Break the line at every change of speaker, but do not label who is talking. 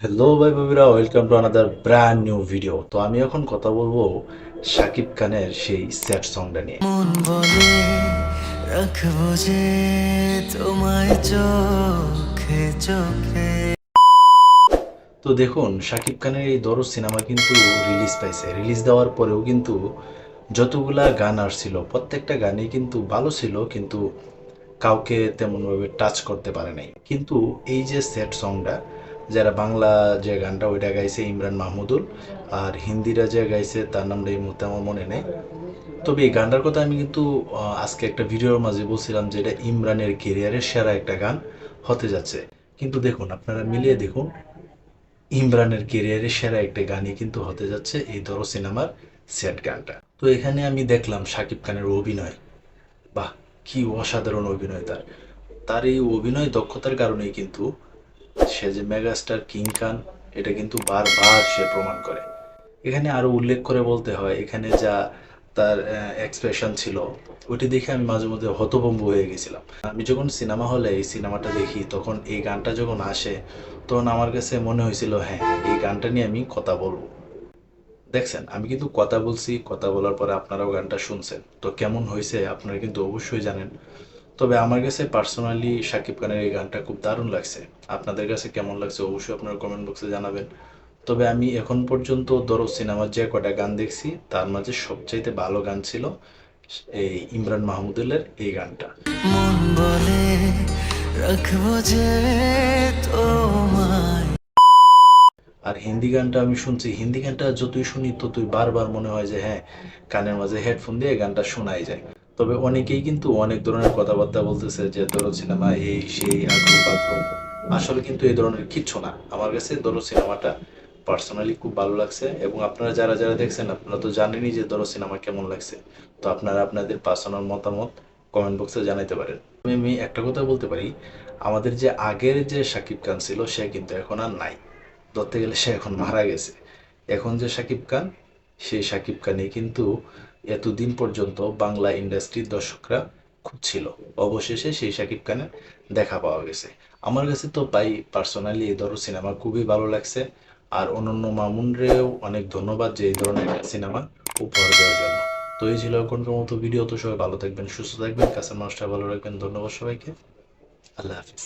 Hello ভাই ভাবিরা welcome to another brand new video তো আমি এখন কথা বলব শাকিব খানের সেই স্যাড সংটা নিয়ে।
মন বলে রাখব যে তোমায় চোখে চোখে।
তো দেখুন শাকিব খানের এই দরজ সিনেমা কিন্তু রিলিজ পাইছে। রিলিজ দেওয়ার পরেও কিন্তু যতগুলা গান আসছিল, প্রত্যেকটা গানই কিন্তু ভালো ছিল, কিন্তু কাউকে তেমনভাবে টাচ করতে পারে নাই। কিন্তু এই যে স্যাড সংটা যারা বাংলা যে গানটা, ওইটা গাইছে ইমরান মাহমুদুল, আর হিন্দিরা যে গাইছে, তার নামটা এই মুহূর্তে আমার মনে নেই। তবে এই গানটার কথা আমি কিন্তু আজকে একটা ভিডিওর মাঝে বলছিলাম যে এটা ইমরানের কেরিয়ারের সেরা একটা গান হতে যাচ্ছে। কিন্তু দেখুন, আপনারা মিলিয়ে দেখুন, ইমরানের কেরিয়ারের সেরা একটা গানই কিন্তু হতে যাচ্ছে এই ধরো সিনেমার। সেট গানটা। তো এখানে আমি দেখলাম শাকিব খানের অভিনয়। বাহ, কি অসাধারণ অভিনয় তার। তার এই অভিনয় দক্ষতার কারণেই কিন্তু সে যে মেগাস্টার কিং খান, এটা কিন্তু বারবার সে প্রমাণ করে। এখানে আরও উল্লেখ করে বলতে হয়, এখানে যা তার এক্সপ্রেশন ছিল, ওইটি দেখে আমি মাঝে মধ্যে হতভম্ব হয়ে গেছিলাম। আমি যখন সিনেমা হলে এই সিনেমাটা দেখি, তখন এই গানটা যখন আসে, তখন আমার কাছে মনে হয়েছিল হ্যাঁ এই গানটা নিয়ে আমি কথা বলব। দেখছেন, আমি কিন্তু কথা বলছি, কথা বলার পরে আপনারাও গানটা শুনছেন। তো কেমন হয়েছে আপনারা কিন্তু অবশ্যই জানেন। তবে আমার কাছে পার্সোনালি শাকিব খানের এই গানটা খুব দারুণ লাগছে। আপনাদের কাছে কেমন লাগছে অবশ্যই আপনারা কমেন্ট বক্সে জানাবেন। তবে আমি এখন পর্যন্ত দরজ সিনেমার যে কটা গান দেখছি, তার মাঝে সবচাইতে ভালো গান ছিল এই ইমরান মাহমুদুলের এই গানটা।
মন বলে রাখব যে
আর হিন্দি গানটা আমি শুনছি। হিন্দি গানটা যতই শুনি, ততই বারবার মনে হয় যে হ্যাঁ কানের মাঝে হেডফোন দিয়ে গানটা শোনাই যায়। তবে অনেকেই কিন্তু অনেক ধরনের কথাবার্তা বলতেছে যে, দরদ সিনেমা এই, সেই আসলে কিন্তু এই ধরনের কিচ্ছু না। আমার কাছে দরদ সিনেমাটা পার্সোনালি খুব ভালো লাগছে এবং আপনারা যারা যারা দেখছেন, আপনারা তো জানেনই যে, দরদ সিনেমা কেমন লাগছে। তো আপনারা আপনাদের পার্সোনাল মতামত কমেন্ট বক্সে জানাতে পারেন। আমি একটা কথা বলতে পারি। আমাদের যে আগের যে সাকিব খান ছিল, সে কিন্তু এখন আর নাই। ধরতে গেলে সে এখন মারা গেছে। এখন যে শাকিব খান, সেই শাকিব খানই কিন্তু এতদিন পর্যন্ত বাংলা ইন্ডাস্ট্রির দর্শকরা খুঁজছিল। অবশেষে সেই শাকিব খানের দেখা পাওয়া গেছে। আমার কাছে তো পাই পার্সোনালি এই ধরনের সিনেমা খুবই ভালো লাগছে। আর অনন্য মামুনরেও অনেক ধন্যবাদ যে এই ধরনের একটা সিনেমা উপহার দেওয়ার জন্য। তো এই ছিল এখনকার মতো ভিডিও। তো সবাই ভালো থাকবেন, সুস্থ থাকবেন, কাছের মানুষটা ভালো রাখবেন। ধন্যবাদ সবাইকে। আল্লাহ হাফিজ।